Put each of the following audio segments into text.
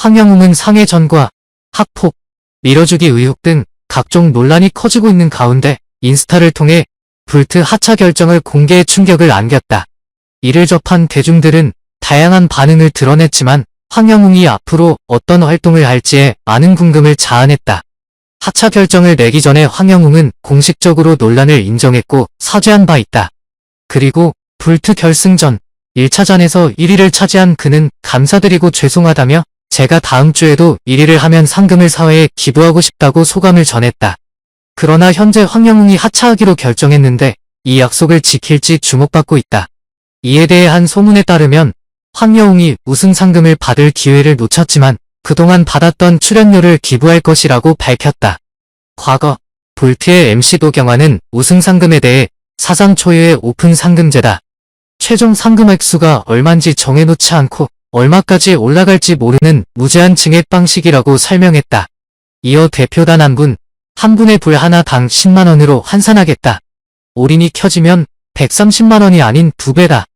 황영웅은 상해 전과 학폭, 밀어주기 의혹 등 각종 논란이 커지고 있는 가운데 인스타를 통해 불트 하차 결정을 공개해 충격을 안겼다. 이를 접한 대중들은 다양한 반응을 드러냈지만 황영웅이 앞으로 어떤 활동을 할지에 많은 궁금을 자아냈다. 하차 결정을 내기 전에 황영웅은 공식적으로 논란을 인정했고 사죄한 바 있다. 그리고 불트 결승전 1차전에서 1위를 차지한 그는 감사드리고 죄송하다며 제가 다음 주에도 1위를 하면 상금을 사회에 기부하고 싶다고 소감을 전했다. 그러나 현재 황영웅이 하차하기로 결정했는데 이 약속을 지킬지 주목받고 있다. 이에 대해 한 소문에 따르면 황여웅이 우승 상금을 받을 기회를 놓쳤지만 그동안 받았던 출연료를 기부할 것이라고 밝혔다. 과거 볼트의 MC 도경화는 우승 상금에 대해 사상 초유의 오픈 상금제다. 최종 상금 액수가 얼만지 정해놓지 않고 얼마까지 올라갈지 모르는 무제한 증액 방식이라고 설명했다. 이어 대표단 한 분, 한 분의 불 하나당 10만원으로 환산하겠다. 올인이 켜지면 130만원이 아닌 두 배다.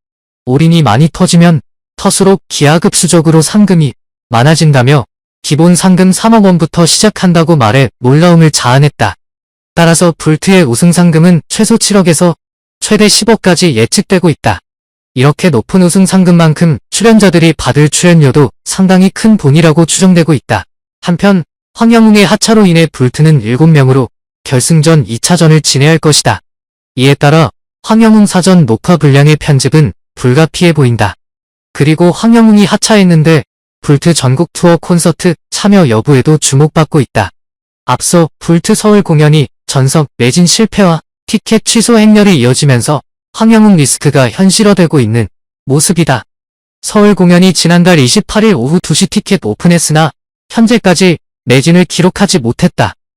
올인이 많이 터지면 터수록 기하급수적으로 상금이 많아진다며 기본 상금 3억 원부터 시작한다고 말해 놀라움을 자아냈다. 따라서 불트의 우승 상금은 최소 7억에서 최대 10억까지 예측되고 있다. 이렇게 높은 우승 상금만큼 출연자들이 받을 출연료도 상당히 큰 돈이라고 추정되고 있다. 한편 황영웅의 하차로 인해 불트는 7명으로 결승전 2차전을 진행할 것이다. 이에 따라 황영웅 사전 녹화 분량의 편집은 불가피해 보인다. 그리고 황영웅이 하차했는데 불트 전국 투어 콘서트 참여 여부에도 주목받고 있다. 앞서 불트 서울 공연이 전석 매진 실패와 티켓 취소 행렬이 이어지면서 황영웅 리스크가 현실화되고 있는 모습이다. 서울 공연이 지난달 28일 오후 2시 티켓 오픈했으나 현재까지 매진을 기록하지 못했다.